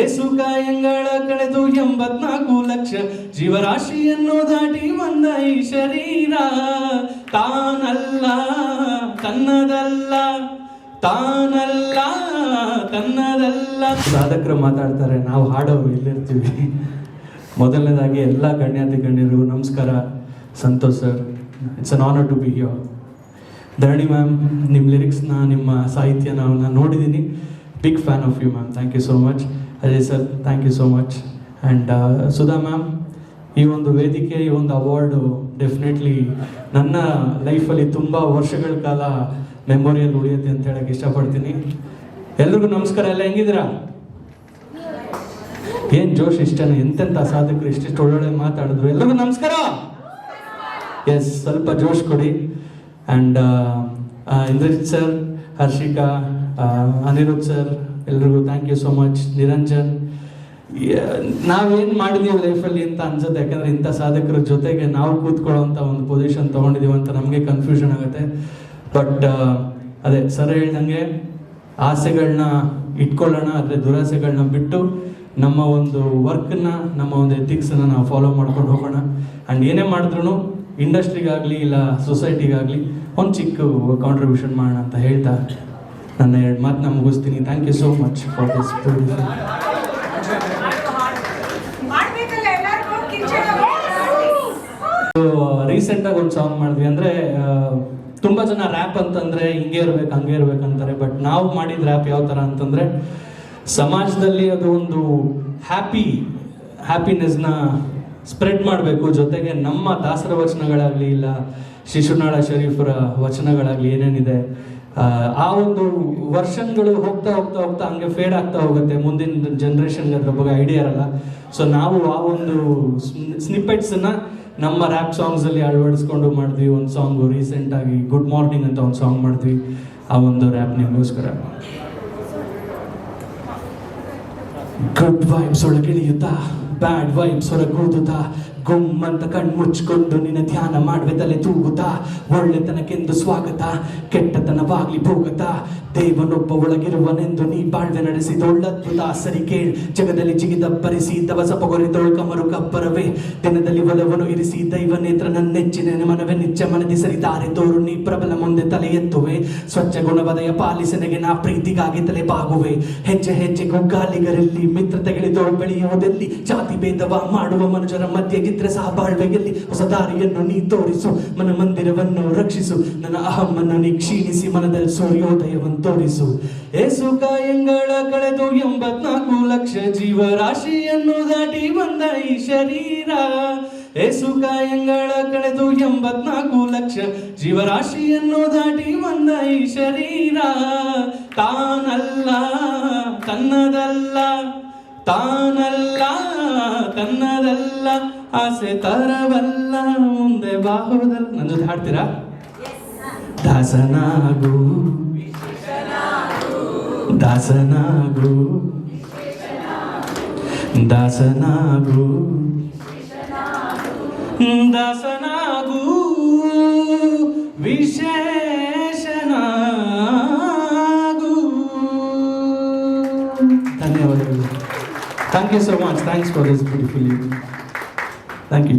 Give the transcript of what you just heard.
ಏಸುಕಾಯಂಗಳ ಕಳೆದು ಎಂಬತ್ನಾಲ್ಕು ಲಕ್ಷ ಜೀವರಾಶಿಯನ್ನು ದಾಟಿ ಬಂದ ಈ ಶರೀರ. ತಾನಲ್ಲ, ತನ್ನದಲ್ಲ ತಾನಲ್ಲ, ತನ್ನದಲ್ಲ. ಸಾಧಕರು ಮಾತಾಡ್ತಾರೆ, ನಾವು ಹಾಡೋರು ಇಲ್ಲಿರ್ತೀವಿ. ಮೊದಲನೇದಾಗಿ ಎಲ್ಲ ಗಣ್ಯಾತಿ ಗಣ್ಯರಿಗೂ ನಮಸ್ಕಾರ. Santosh sir it's an honour to be yo Dharani ma'am, ನಿಮ್ಮ ಲಿರಿಕ್ಸ್ನ ನಿಮ್ಮ ಸಾಹಿತ್ಯನ ನೋಡಿದ್ದೀನಿ big fan of you ma'am thank you so much Ajay sir thank you so much and Sudha ma'am ಈ ಒಂದು ವೇದಿಕೆ, ಈ ಒಂದು ಅವಾರ್ಡು ಡೆಫಿನೆಟ್ಲಿ ನನ್ನ ಲೈಫಲ್ಲಿ ತುಂಬ ವರ್ಷಗಳ ಕಾಲ ಮೆಮೊರಿಯಲ್ ಉಳಿಯುತ್ತೆ ಅಂತ ಹೇಳಕ್ಕೆ ಇಷ್ಟಪಡ್ತೀನಿ. ಎಲ್ರಿಗೂ ನಮಸ್ಕಾರ, ಎಲ್ಲ ಹೆಂಗಿದ್ದೀರಾ? ಏನು ಜೋಶ್ ಇಷ್ಟನೇ? ಎಂತೆಂಥ ಸಾಧಕರು ಇಷ್ಟಿಷ್ಟು ಒಳ್ಳೊಳ್ಳೆ ಮಾತಾಡಿದ್ರು. ಎಲ್ಲರಿಗೂ ನಮಸ್ಕಾರ! ಎಸ್ ಸ್ವಲ್ಪ ಜೋಶ್ ಕೊಡಿ. And Indrajit sir Harshika Anirudh sir ಎಲ್ರಿಗೂ thank you so much Niranjan ನಾವೇನು ಮಾಡಿದೀವಿ ಲೈಫಲ್ಲಿ ಅಂತ ಅನ್ಸುತ್ತೆ. ಯಾಕಂದ್ರೆ ಇಂಥ ಸಾಧಕರ ಜೊತೆಗೆ ನಾವು ಕೂತ್ಕೊಳ್ಳೋಂಥ ಒಂದು ಪೊಸಿಷನ್ ತೊಗೊಂಡಿದ್ದೀವಿ ಅಂತ ನಮಗೆ ಕನ್ಫ್ಯೂಷನ್ ಆಗುತ್ತೆ. ಬಟ್ ಅದೇ ಸರ್ ಹೇಳ್ದಂಗೆ ಆಸೆಗಳನ್ನ ಇಟ್ಕೊಳ್ಳೋಣ, ಆದರೆ ದುರಾಸೆಗಳನ್ನ ಬಿಟ್ಟು ನಮ್ಮ ಒಂದು ವರ್ಕ್ನ ನಮ್ಮ ಒಂದು ಎಥಿಕ್ಸನ್ನ ನಾವು ಫಾಲೋ ಮಾಡ್ಕೊಂಡು ಹೋಗೋಣ. ಆ್ಯಂಡ್ ಏನೇ ಮಾಡಿದ್ರು ಇಂಡಸ್ಟ್ರಿಗಾಗಲಿ ಇಲ್ಲ ಸೊಸೈಟಿಗಾಗಲಿ ಒಂದು ಚಿಕ್ಕ ಕಾಂಟ್ರಿಬ್ಯೂಷನ್ ಮಾಡೋಣ ಅಂತ ಹೇಳ್ತಾ ನನ್ನ ಎರಡು ಮಾತನ್ನ ಮುಗಿಸ್ತೀನಿ. Thank you so much for this beautiful ರೀಸೆಂಟಾಗಿ ಒಂದು ಸಾಂಗ್ ಮಾಡಿದ್ವಿ. ಅಂದರೆ ತುಂಬ ಜನ ರ್ಯಾಪ್ ಅಂತಂದರೆ ಹಿಂಗೆ ಇರ್ಬೇಕು, ಹಂಗೆ ಇರ್ಬೇಕು ಅಂತಾರೆ. ಬಟ್ ನಾವು ಮಾಡಿದ ರ್ಯಾಪ್ ಯಾವ ಥರ ಅಂತಂದರೆ, ಸಮಾಜದಲ್ಲಿ ಅದು ಒಂದು ಹ್ಯಾಪಿ ಹ್ಯಾಪಿನೆಸ್ನ ಸ್ಪ್ರೆಡ್ ಮಾಡಬೇಕು. ಜೊತೆಗೆ ನಮ್ಮ ದಾಸರ ವಚನಗಳಾಗಲಿ, ಇಲ್ಲ ಶಿಶುನಾಳ ಶರೀಫರ ವಚನಗಳಾಗಲಿ ಏನೇನಿದೆ ಆ, ಒಂದು ವರ್ಷನ್ಗಳು ಹೋಗ್ತಾ ಹೋಗ್ತಾ ಹೋಗ್ತಾ ಹಂಗೆ ಫೇಡ್ ಆಗ್ತಾ ಹೋಗುತ್ತೆ. ಮುಂದಿನ ಜನ್ರೇಷನ್ಗೆ ಅದ್ರ ಬಗ್ಗೆ ಐಡಿಯಾ ಇರಲ್ಲ. ಸೊ ನಾವು ಆ ಒಂದು ಸ್ನಿಪ್ಪೆಟ್ಸನ್ನು ನಮ್ಮ ರ್ಯಾಪ್ ಸಾಂಗ್ಸಲ್ಲಿ ಅಳವಡಿಸ್ಕೊಂಡು ಮಾಡಿದ್ವಿ. ಒಂದು ಸಾಂಗು ರೀಸೆಂಟಾಗಿ ಗುಡ್ ಮಾರ್ನಿಂಗ್ ಅಂತ ಒಂದು ಸಾಂಗ್ ಮಾಡಿದ್ವಿ. ಆ ಒಂದು ರ್ಯಾಪ್ ನಿಮಗೋಸ್ಕರ. ಗುಡ್ ವೈಬ್ಸ್ ಒಳಗಿಳಿಯುತ್ತಾ ಬ್ಯಾಡ್ ವೈಬ್ಸ್ ಹೊರಗೂದುತ್ತಾ ಗುಮ್ ಅಂತ ಕಣ್ ಮುಚ್ಕೊಂಡು ನಿನ್ನ ಧ್ಯಾನ ಮಾಡುವೆ ತಲೆ ತೂಗುತ್ತಾ, ಒಳ್ಳೆತನಕ್ಕೆಂದು ಸ್ವಾಗತ, ಕೆಟ್ಟತನವಾಗ್ಲಿ ಭೋಗತ. ದೇವನೊಬ್ಬ ಒಳಗಿರುವನೆಂದು ನೀ ಬಾಳ್ವೆ ನಡೆಸಿದೊಳ್ಳದ್ಭುತ ಸರಿ ಕೇಳ್. ಜಗದಲ್ಲಿ ಜಿಗಿದಬ್ಬರಿಸಿ ದವಸ ಪೊಗರಿ ಕಮರು ದಿನದಲ್ಲಿ ಒಲವನು ಇರಿಸಿ ದೈವ ನೇತ್ರ ನನ್ನೆಚ್ಚಿನ ಮನವೇ. ನಿಚ್ಚ ಮನದಿ ಸರಿತಾರೆ ತೋರು, ನೀ ಪ್ರಬಲ ಮುಂದೆ ತಲೆ ಎತ್ತುವೆ. ಸ್ವಚ್ಛ ಗುಣವದಯ ಪಾಲಿಸನೆಗೆ ನಾ ಪ್ರೀತಿಗಾಗಿ ತಲೆ ಬಾಗುವೆ. ಹೆಜ್ಜೆ ಹೆಜ್ಜೆ ಗುಗ್ಗಾಲಿಗರಲ್ಲಿ ಮಿತ್ರ ತೆಗೆದು ಬೆಳೆಯುವುದಲ್ಲಿ? ಜಾತಿ ಭೇದವ ಮಾಡುವ ಮನುಜರ ಮಧ್ಯೆ ಇದ್ರೆ ಸಹ ಹೊಸ ದಾರಿಯನ್ನು ನೀ ತೋರಿಸು. ಮನ ಮಂದಿರವನ್ನು ರಕ್ಷಿಸು. ನನ್ನ ಅಹಮ್ಮನ್ನು ನೀ ಕ್ಷೀಣಿಸಿ, ಮನದಲ್ಲಿ ಸೂರ್ಯೋದಯವನ್ನು ತೋರಿಸು. ಏಸು ಕಾಯಂಗಳ ಕಳೆದು ಎಂಬತ್ನಾಲ್ಕು ಲಕ್ಷ ಜೀವರಾಶಿಯನ್ನು ದಾಟಿ ಬಂದ ಈ ಶರೀರ. ಏಸು ಕಾಯಂಗಳ ಕಳೆದು ಎಂಬತ್ನಾಲ್ಕು ಲಕ್ಷ ಜೀವರಾಶಿಯನ್ನು ದಾಟಿ ಬಂದ ಈ ಶರೀರ. ತಾನಲ್ಲ, ತನ್ನದಲ್ಲ, ತಾನಲ್ಲ. ತನ್ನದಲ್ಲ ಆಸೆ ತರವಲ್ಲ ಮುಂದೆ ಬಾಹುದಲ್ಲ ನನ್ನ ಜೊತೆ ಹಾಡ್ತೀರಾ? ದಾಸನಾಗು. ದಾಸನಾಗು. ದಾಸನಾಗು. ದಾಸನಾಗು. ವಿಶೇಷನಾಗು. ಧನ್ಯವಾದಗಳು. Thank you so much. Thanks for this beautiful evening. Thank you.